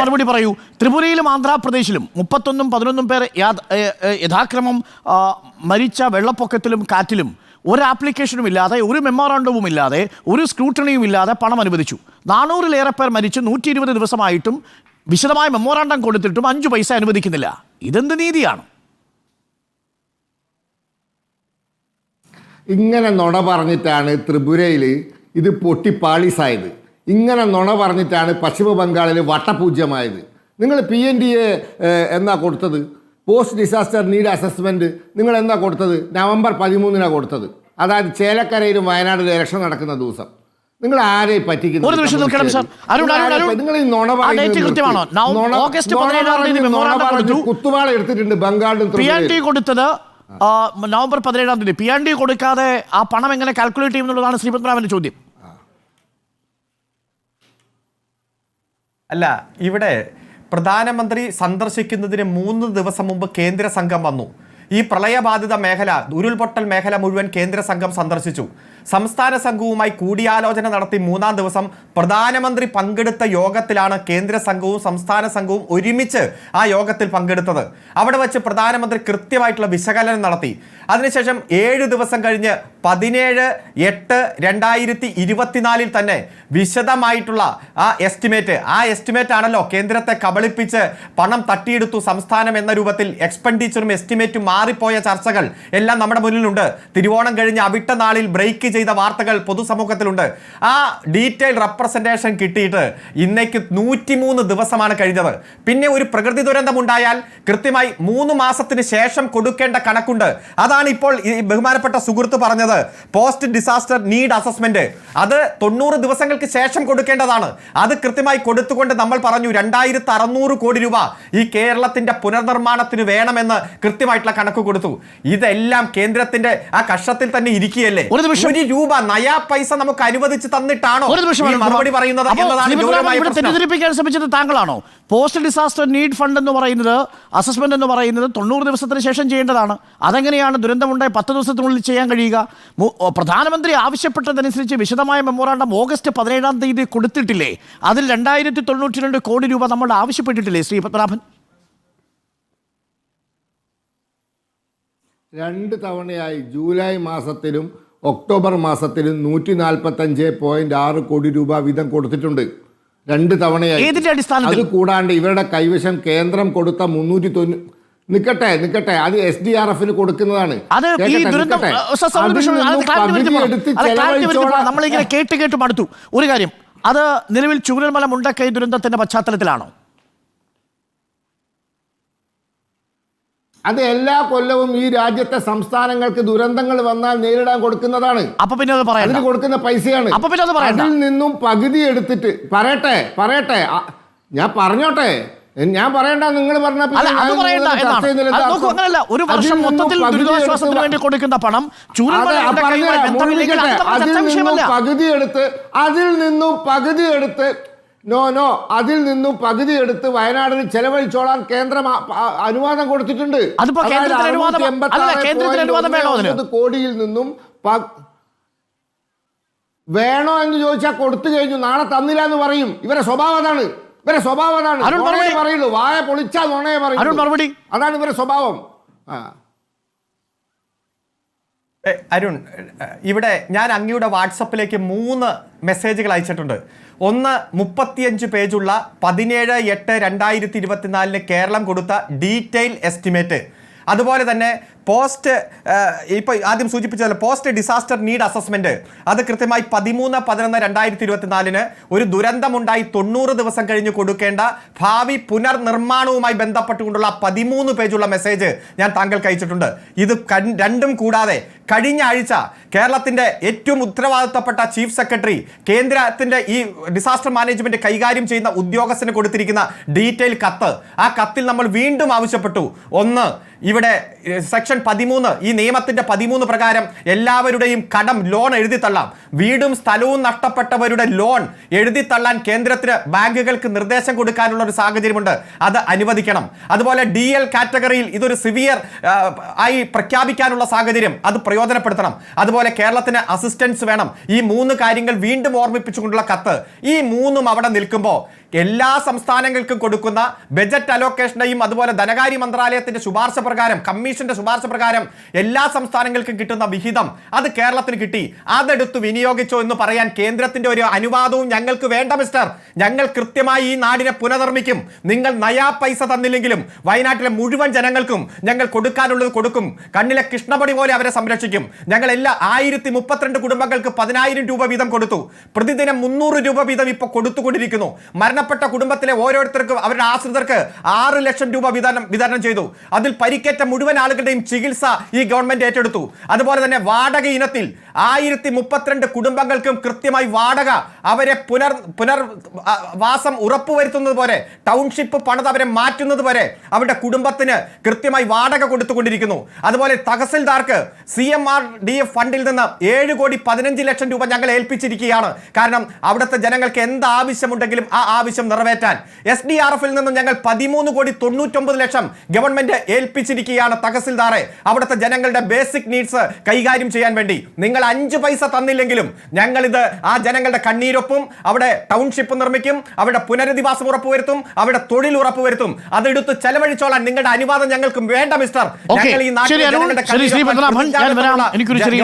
മറുപടി പറയൂ. ത്രിപുരയിലും ആന്ധ്രാപ്രദേശിലും മുപ്പത്തൊന്നും പതിനൊന്നും പേർ യഥാക്രമം മരിച്ച വെള്ളപ്പൊക്കത്തിലും കാറ്റിലും ഒരു ആപ്ലിക്കേഷനും ഇല്ലാതെ ഒരു മെമ്മോറാണ്ടവും ഇല്ലാതെ ഒരു സ്ക്രൂട്ടണിയും ഇല്ലാതെ പണം അനുവദിച്ചു. നാനൂറിലേറെ പേർ മരിച്ച്. നൂറ്റി ഇരുപത് ദിവസമായിട്ടും വിശദമായ മെമ്മോറാണ്ടം കൊടുത്തിട്ടും അഞ്ചു പൈസ അനുവദിക്കുന്നില്ല. ഇതെന്ത് നീതിയാണ്? ഇങ്ങനെ നുണ പറഞ്ഞിട്ടാണ് ത്രിപുരയിൽ ഇത് പൊട്ടിപ്പാളീസായത്. ഇങ്ങനെ നുണ പറഞ്ഞിട്ടാണ് പശ്ചിമ ബംഗാളിൽ വട്ടപൂജ്യമായത്. നിങ്ങൾ പി എൻ ഡി എ എന്നാ കൊടുത്തത്? പോസ്റ്റ് ഡിസാസ്റ്റർ നീഡ് അസസ്മെന്റ് നിങ്ങൾ എന്താ കൊടുത്തത്? നവംബർ പതിമൂന്നിനാണ് കൊടുത്തത്. അതായത് ചേലക്കരയിലും വയനാട് ഇലക്ഷൻ നടക്കുന്ന ദിവസം. നിങ്ങൾ ആരെ പറ്റിക്കുന്നു? ഒരു നിമിഷം നിൽക്കണം സാർ. അരുൺ അരുൺ അരുൺ. നിങ്ങൾ ഈ നുണ പറയുന്നത് ഡേറ്റ് കൃത്യമാണോ. ഓഗസ്റ്റ് പതിനേഴാം കുത്തുവാള എടുത്തിട്ടുണ്ട് ബംഗാളിലും പി കൊടുത്തത് നവംബർ പതിനേഴാം തീയതി. പി ആൻഡി കൊടുക്കാതെ ആ പണം എങ്ങനെ കാൽക്കുലേറ്റ് ചെയ്യുമെന്നുള്ളതാണ് ശ്രീപത്മരാമന്റെ ചോദ്യം. അല്ല ഇവിടെ പ്രധാനമന്ത്രി സന്ദർശിക്കുന്നതിന് മൂന്ന് ദിവസം മുമ്പ് കേന്ദ്ര സംഘം വന്നു. ഈ പ്രളയബാധിത മേഖല ഉരുൾപൊട്ടൽ മേഖല മുഴുവൻ കേന്ദ്ര സംഘം സന്ദർശിച്ചു. സംസ്ഥാന സംഘവുമായി കൂടിയാലോചന നടത്തി മൂന്നാം ദിവസം പ്രധാനമന്ത്രി പങ്കെടുത്ത യോഗത്തിലാണ് കേന്ദ്ര സംഘവും സംസ്ഥാന സംഘവും ഒരുമിച്ച് ആ യോഗത്തിൽ പങ്കെടുത്തത്. അവിടെ വെച്ച് പ്രധാനമന്ത്രി കൃത്യമായിട്ടുള്ള വിശകലനം നടത്തി. അതിനുശേഷം ഏഴ് ദിവസം കഴിഞ്ഞ് പതിനേഴ് എട്ട് രണ്ടായിരത്തി ഇരുപത്തിനാലിൽ തന്നെ വിശദമായിട്ടുള്ള ആ എസ്റ്റിമേറ്റ് ആ എസ്റ്റിമേറ്റ് ആണല്ലോ കേന്ദ്രത്തെ കബളിപ്പിച്ച് പണം തട്ടിയെടുത്തു സംസ്ഥാനം എന്ന രൂപത്തിൽ എക്സ്പെൻഡിച്ചറും എസ്റ്റിമേറ്റും മാറിപ്പോയ ചർച്ചകൾ എല്ലാം നമ്മുടെ മുന്നിലുണ്ട്. തിരുവോണം കഴിഞ്ഞ് അവിട്ട നാളിൽ ബ്രേക്ക് ചെയ്ത വാർത്തകൾ പൊതുസമൂഹത്തിലുണ്ട്. ആ ഡീറ്റെയിൽ റെപ്രസെന്റേഷൻ കിട്ടിയിട്ട് ഇന്നേക്ക് നൂറ്റിമൂന്ന് ദിവസമാണ് കഴിഞ്ഞത്. പിന്നെ ഒരു പ്രകൃതി ദുരന്തമുണ്ടായാൽ കൃത്യമായി മൂന്ന് മാസത്തിന് ശേഷം കൊടുക്കേണ്ട കണക്കുണ്ട്. അതാണ് ഇപ്പോൾ ഈ ബഹുമാനപ്പെട്ട സുഹൃത്ത് പറഞ്ഞത്. പോസ്റ്റ് ഡിസാസ്റ്റർ നീഡ് അസസ്മെന്റ് അത് തൊണ്ണൂറ് ദിവസങ്ങൾക്ക് ശേഷം കൊടുക്കേണ്ടതാണ്. അത് കൃത്യമായി കൊടുത്തുകൊണ്ട് നമ്മൾ പറഞ്ഞു രണ്ടായിരത്തി അറുന്നൂറ് കോടി രൂപ ഈ കേരളത്തിന്റെ പുനർനിർമ്മാണത്തിന് വേണമെന്ന് കൃത്യമായിട്ടുള്ള കണക്ക് കൊടുത്തു. ഇതെല്ലാം കേന്ദ്രത്തിന്റെ ആ കഷത്തിൽ തന്നെ ഇരിക്കുകയല്ലേ? ഒരു രൂപ നയാ പൈസ നമുക്ക് അനുവദിച്ച് തന്നിട്ടാണോ? മറുപടി പറയുന്നത് തെറ്റിദ്ധരിപ്പിക്കാൻ ശ്രമിച്ചത് താങ്കളാണോ? പോസ്റ്റ് ഡിസാസ്റ്റർ നീഡ് ഫണ്ട് എന്ന് പറയുന്നത് അസസ്മെന്റ് എന്ന് പറയുന്നത് തൊണ്ണൂറ് ദിവസത്തിന് ശേഷം ചെയ്യേണ്ടതാണ്. അതെങ്ങനെയാണ് ദുരന്തമുണ്ടായി പത്ത് ദിവസത്തിനുള്ളിൽ ചെയ്യാൻ കഴിയുക? പ്രധാനമന്ത്രി ആവശ്യപ്പെട്ടതനുസരിച്ച് വിശദമായ മെമ്മോറാണ്ടം ഓഗസ്റ്റ് പതിനേഴാം തീയതി കൊടുത്തിട്ടില്ലേ? അതിൽ രണ്ടായിരത്തി തൊണ്ണൂറ്റി രണ്ട് കോടി രൂപ നമ്മൾ ആവശ്യപ്പെട്ടിട്ടില്ലേ ശ്രീ പത്മനാഭൻ? രണ്ട് തവണയായി ജൂലൈ മാസത്തിലും ഒക്ടോബർ മാസത്തിലും നൂറ്റി നാൽപ്പത്തഞ്ച് പോയിന്റ് ആറ് കോടി രൂപ വീതം കൊടുത്തിട്ടുണ്ട്. രണ്ട് തവണയായി? അത് കൂടാണ്ട് ഇവരുടെ കൈവശം കേന്ദ്രം കൊടുത്ത മുന്നൂറ്റി തൊണ്ണൂ നിക്കട്ടെ നിക്കട്ടെ. അത് എസ് ഡി ആർ എഫിന് കൊടുക്കുന്നതാണ്. അത് ഈ ദുരന്തം. നമ്മളിങ്ങനെ കേട്ട് കേട്ട് മടുത്തു. ഒരു കാര്യം അത് നിലവിൽ ചൂരൽമല മുണ്ടക്കൈ ദുരന്തത്തിന്റെ പശ്ചാത്തലത്തിലാണോ? അത് എല്ലാ കൊല്ലവും ഈ രാജ്യത്തെ സംസ്ഥാനങ്ങൾക്ക് ദുരന്തങ്ങൾ വന്നാൽ നേരിടാൻ കൊടുക്കുന്നതാണ്. അപ്പൊ പിന്നെ അത് അതിന് കൊടുക്കുന്ന പൈസയാണ്. അപ്പൊ പിന്നെ അത്. അതിൽ നിന്നും പകുതി എടുത്തിട്ട് പറയട്ടെ പറയട്ടെ. ഞാൻ പറഞ്ഞോട്ടെ. ഞാൻ പറയണ്ട നിങ്ങൾ പറഞ്ഞ പിന്നെ അത് പറയണ്ട എന്നാണ്. ചെയ്യുന്നതിൽ അത് എന്താ നോക്കൂ അർത്ഥം? അങ്ങനല്ല. ഒരു വർഷം മൊത്തത്തിൽ പകുതി ദുരിതാശ്വാസത്തിന് എടുത്ത് വേണ്ടി കൊടുക്കുന്ന പണം പകുതി എടുത്ത് അതിൽ നിന്നും പകുതി എടുത്ത് നോ നോ അതിൽ നിന്നും പകുതി എടുത്ത് വയനാടിന് ചെലവഴിച്ചോളാൻ കേന്ദ്രം അനുവാദം കൊടുത്തിട്ടുണ്ട്. അതിപ്പോ അതായത് കേന്ദ്രത്തിന് അനുവാദം- 686 അല്ല, കേന്ദ്രത്തിന് അനുവാദം വേണോ അതിന്? 1 കോടിയിൽ നിന്നും വേണോ എന്ന് ചോദിച്ചാൽ കൊടുത്തു കഴിഞ്ഞു നാളെ തന്നില്ല എന്ന് പറയും. ഇവരെ സ്വഭാവം അതാണ്. ഇവരെ സ്വഭാവം അതാണ്. അരുൺ നുണയെ മറുപടി. പറയുള്ളൂ. വായ പൊളിച്ചാൽ നുണയെ അരുൺ പറയുള്ളൂ മറുപടി. അതാണ് ഇവരെ സ്വഭാവം. അരുൺ ഇവിടെ ഞാൻ അങ്ങയുടെ വാട്സപ്പിലേക്ക് മൂന്ന് മെസ്സേജുകൾ അയച്ചിട്ടുണ്ട്. ഒന്ന് മുപ്പത്തിയഞ്ച് പേജുള്ള പതിനേഴ് എട്ട് രണ്ടായിരത്തി ഇരുപത്തിനാലിന് കേരളം കൊടുത്ത ഡീറ്റെയിൽ എസ്റ്റിമേറ്റ്. അതുപോലെ തന്നെ പോസ്റ്റ് ഇപ്പോൾ ആദ്യം സൂചിപ്പിച്ചതല്ല പോസ്റ്റ് ഡിസാസ്റ്റർ നീഡ് അസസ്മെന്റ് അത് കൃത്യമായി പതിമൂന്ന് പതിനൊന്ന് രണ്ടായിരത്തി ഇരുപത്തിനാലിന് ഒരു ദുരന്തമുണ്ടായി തൊണ്ണൂറ് ദിവസം കഴിഞ്ഞ് കൊടുക്കേണ്ട ഭാവി പുനർനിർമ്മാണവുമായി ബന്ധപ്പെട്ടുകൊണ്ടുള്ള പതിമൂന്ന് പേജുള്ള മെസ്സേജ് ഞാൻ താങ്കൾക്ക് അയച്ചിട്ടുണ്ട്. ഇത് രണ്ടും കൂടാതെ കഴിഞ്ഞ ആഴ്ച കേരളത്തിന്റെ ഏറ്റവും ഉത്തരവാദിത്തപ്പെട്ട ചീഫ് സെക്രട്ടറി കേന്ദ്രത്തിന്റെ ഈ ഡിസാസ്റ്റർ മാനേജ്മെന്റ് കൈകാര്യം ചെയ്യുന്ന ഉദ്യോഗസ്ഥന് കൊടുത്തിരിക്കുന്ന ഡീറ്റെയിൽ കത്ത്. ആ കത്തിൽ നമ്മൾ വീണ്ടും ആവശ്യപ്പെട്ടു. ഒന്ന് ഇവിടെ ഏഹ്, സെക്ഷൻ പതിമൂന്ന് ഈ നിയമത്തിന്റെ പതിമൂന്ന് പ്രകാരം എല്ലാവരുടെയും കടം ലോൺ എഴുതി തള്ളാം. വീടും സ്ഥലവും നഷ്ടപ്പെട്ടവരുടെ ലോൺ എഴുതി തള്ളാൻ കേന്ദ്രത്തിന് ബാങ്കുകൾക്ക് നിർദ്ദേശം കൊടുക്കാനുള്ള ഒരു സാഹചര്യമുണ്ട്. അത് അനുവദിക്കണം. അതുപോലെ ഡി എൽ കാറ്റഗറിയിൽ ഇതൊരു സിവിയർ ആയി പ്രഖ്യാപിക്കാനുള്ള സാഹചര്യം അത് പ്രയോജനപ്പെടുത്തണം. അതുപോലെ കേരളത്തിന് അസിസ്റ്റൻസ് വേണം. ഈ മൂന്ന് കാര്യങ്ങൾ വീണ്ടും ഓർമ്മിപ്പിച്ചുകൊണ്ടുള്ള കത്ത്. ഈ മൂന്നും അവിടെ നിൽക്കുമ്പോൾ എല്ലാ സംസ്ഥാനങ്ങൾക്കും കൊടുക്കുന്ന ബജറ്റ് അലോക്കേഷനെയും അതുപോലെ ധനകാര്യ മന്ത്രാലയത്തിന്റെ ശുപാർശ പ്രകാരം കമ്മീഷന്റെ ശുപാർശ പ്രകാരം എല്ലാ സംസ്ഥാനങ്ങൾക്കും കിട്ടുന്ന വിഹിതം അത് കേരളത്തിന് കിട്ടി. അതെടുത്ത് വിനിയോഗിച്ചോ എന്ന് പറയാൻ കേന്ദ്രത്തിന്റെ ഒരു അനുവാദവും ഞങ്ങൾക്ക് വേണ്ട മിസ്റ്റർ. ഞങ്ങൾ കൃത്യമായി ഈ നാടിനെ പുനർനിർമ്മിക്കും. നിങ്ങൾ നയാ പൈസ തന്നില്ലെങ്കിലും വയനാട്ടിലെ മുഴുവൻ ജനങ്ങൾക്കും ഞങ്ങൾ കൊടുക്കാനുള്ളത് കൊടുക്കും. കണ്ണിലെ കൃഷ്ണപടി പോലെ അവരെ സംരക്ഷിക്കും. ഞങ്ങൾ എല്ലാ ആയിരത്തി മുപ്പത്തിരണ്ട് കുടുംബങ്ങൾക്ക് പതിനായിരം രൂപ വീതം കൊടുത്തു. പ്രതിദിനം മുന്നൂറ് രൂപ വീതം ഇപ്പോൾ കൊടുത്തുകൊണ്ടിരിക്കുന്നു. മരണപ്പെട്ട കുടുംബത്തിലെ ഓരോരുത്തർക്കും അവരുടെ ആശ്രിതർക്ക് ആറ് ലക്ഷം രൂപ വിതരണം വിതരണം ചെയ്തു. അതിൽ പരിക്കേറ്റ മുഴുവൻ ആളുകളുടെയും ചികിത്സ ഈ ഗവൺമെന്റ് ഏറ്റെടുത്തു. അതുപോലെ തന്നെ വാടക ഇനത്തിൽ ആയിരത്തി കുടുംബങ്ങൾക്കും കൃത്യമായി വാടക അവരെ പുനർ വാസം ഉറപ്പുവരുത്തുന്നത് പോലെ ടൗൺഷിപ്പ് പണിത് അവരെ മാറ്റുന്നത് വരെ അവരുടെ കുടുംബത്തിന് കൃത്യമായി വാടക കൊടുത്തുകൊണ്ടിരിക്കുന്നു. അതുപോലെ തഹസിൽദാർക്ക് C M R D F ഫണ്ടിൽ നിന്ന് ഏഴ് കോടി പതിനഞ്ച് ലക്ഷം രൂപ ഞങ്ങൾ ഏൽപ്പിച്ചിരിക്കുകയാണ്. കാരണം അവിടുത്തെ ജനങ്ങൾക്ക് എന്ത് ആവശ്യമുണ്ടെങ്കിലും ആ ആവശ്യം നിറവേറ്റാൻ. എസ് ഡി ആർ എഫിൽ നിന്നും ഞങ്ങൾ പതിമൂന്ന് കോടി തൊണ്ണൂറ്റൊമ്പത് ലക്ഷം ഗവൺമെന്റ് ഏൽപ്പിച്ചിരിക്കുകയാണ് തഹസിൽദാറെ. അവിടുത്തെ ജനങ്ങളുടെ ബേസിക് നീഡ്സ് കൈകാര്യം ചെയ്യാൻ വേണ്ടി. നിങ്ങൾ അഞ്ച് പൈസ തന്നില്ലെങ്കിലും ഞങ്ങളിത് ആ ജനങ്ങളുടെ കണ്ണീരൊപ്പും അവിടെ ടൗൺഷിപ്പ് നിർമ്മിക്കും അവിടെ പുനരധിവാസം ഉറപ്പുവരുത്തും അവിടെ തൊഴിൽ ഉറപ്പുവരുത്തും. അതെടുത്ത് ചെലവഴിച്ചോളാൻ നിങ്ങളുടെ അനുവാദം ഞങ്ങൾക്ക് വേണ്ട മിസ്റ്റർ. ഡോക്ടർ ഞങ്ങൾ ഈ. ഡോക്ടർ ശരി,